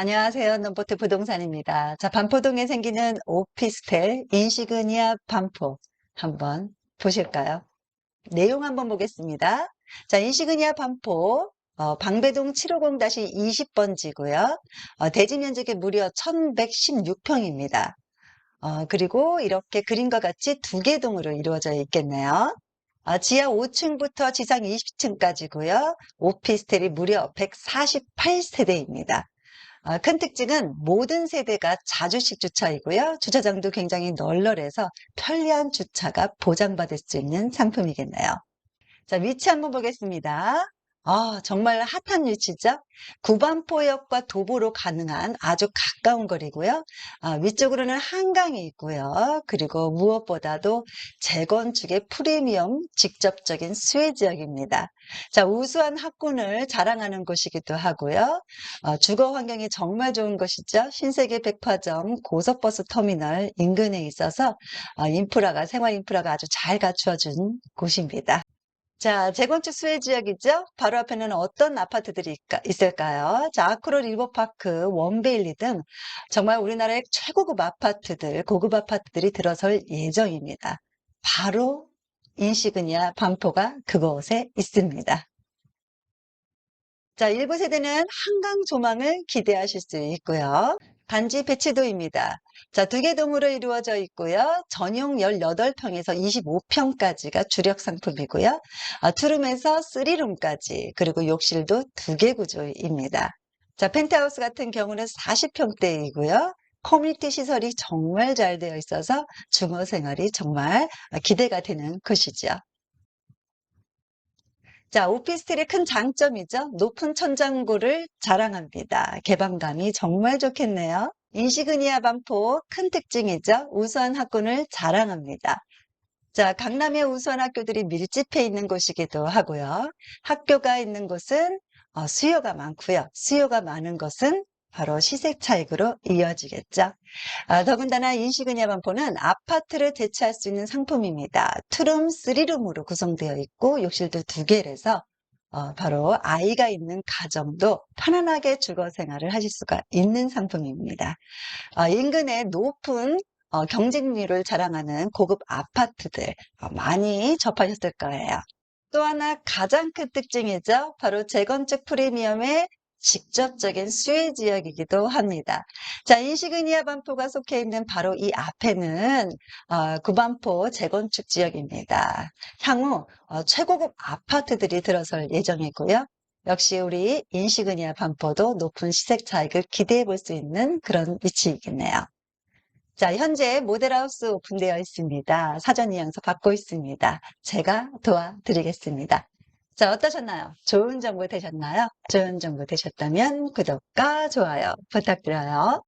안녕하세요. 넘보트 부동산입니다. 자, 반포동에 생기는 오피스텔 인시그니아 반포 한번 보실까요? 내용 한번 보겠습니다. 자, 인시그니아 반포 어, 방배동 750-20번지고요. 어, 대지 면적이 무려 1116평입니다. 어, 그리고 이렇게 그림과 같이 두 개 동으로 이루어져 있겠네요. 어, 지하 5층부터 지상 20층까지고요. 오피스텔이 무려 148세대입니다. 어, 큰 특징은 모든 세대가 자주식 주차이고요. 주차장도 굉장히 널널해서 편리한 주차가 보장받을 수 있는 상품이겠네요. 자, 위치 한번 보겠습니다. 아, 정말 핫한 위치죠? 구반포역과 도보로 가능한 아주 가까운 거리고요. 아, 위쪽으로는 한강이 있고요. 그리고 무엇보다도 재건축의 프리미엄 직접적인 수혜 지역입니다. 자, 우수한 학군을 자랑하는 곳이기도 하고요. 어, 주거 환경이 정말 좋은 곳이죠. 신세계 백화점 고속버스 터미널 인근에 있어서 어, 인프라가 생활 인프라가 아주 잘 갖추어진 곳입니다. 자, 재건축 수혜 지역이죠? 바로 앞에는 어떤 아파트들이 있을까요? 자, 아크로 리버파크, 원베일리 등 정말 우리나라의 최고급 아파트들, 고급 아파트들이 들어설 예정입니다. 바로 인시그니아 반포가 그곳에 있습니다. 자, 일부 세대는 한강 조망을 기대하실 수 있고요. 단지 배치도입니다. 자, 두개 동으로 이루어져 있고요. 전용 18평에서 25평까지가 주력 상품이고요. 아, 투룸에서 3룸까지, 그리고 욕실도 두 개 구조입니다. 자, 펜트하우스 같은 경우는 40평대이고요. 커뮤니티 시설이 정말 잘 되어 있어서 주거 생활이 정말 기대가 되는 곳이죠. 자, 오피스텔의 큰 장점이죠. 높은 천장고를 자랑합니다. 개방감이 정말 좋겠네요. 인시그니아 반포 큰 특징이죠. 우수한 학군을 자랑합니다. 자, 강남의 우수한 학교들이 밀집해 있는 곳이기도 하고요. 학교가 있는 곳은 어, 수요가 많고요. 수요가 많은 것은 바로 시색 차익으로 이어지겠죠. 아, 더군다나 인시그니아 반포는 아파트를 대체할 수 있는 상품입니다. 투룸, 쓰리룸으로 구성되어 있고 욕실도 두 개라서 어, 바로 아이가 있는 가정도 편안하게 주거 생활을 하실 수가 있는 상품입니다. 어, 인근에 높은 어, 경쟁률을 자랑하는 고급 아파트들 어, 많이 접하셨을 거예요. 또 하나 가장 큰 특징이죠. 바로 재건축 프리미엄의 직접적인 수혜 지역이기도 합니다. 자, 인시그니아 반포가 속해 있는 바로 이 앞에는 어, 구반포 재건축 지역입니다. 향후 어, 최고급 아파트들이 들어설 예정이고요. 역시 우리 인시그니아 반포도 높은 시색 차익을 기대해 볼 수 있는 그런 위치이겠네요. 자, 현재 모델하우스 오픈되어 있습니다. 사전 이양서 받고 있습니다. 제가 도와드리겠습니다. 자, 어떠셨나요? 좋은 정보 되셨나요? 좋은 정보 되셨다면 구독과 좋아요 부탁드려요.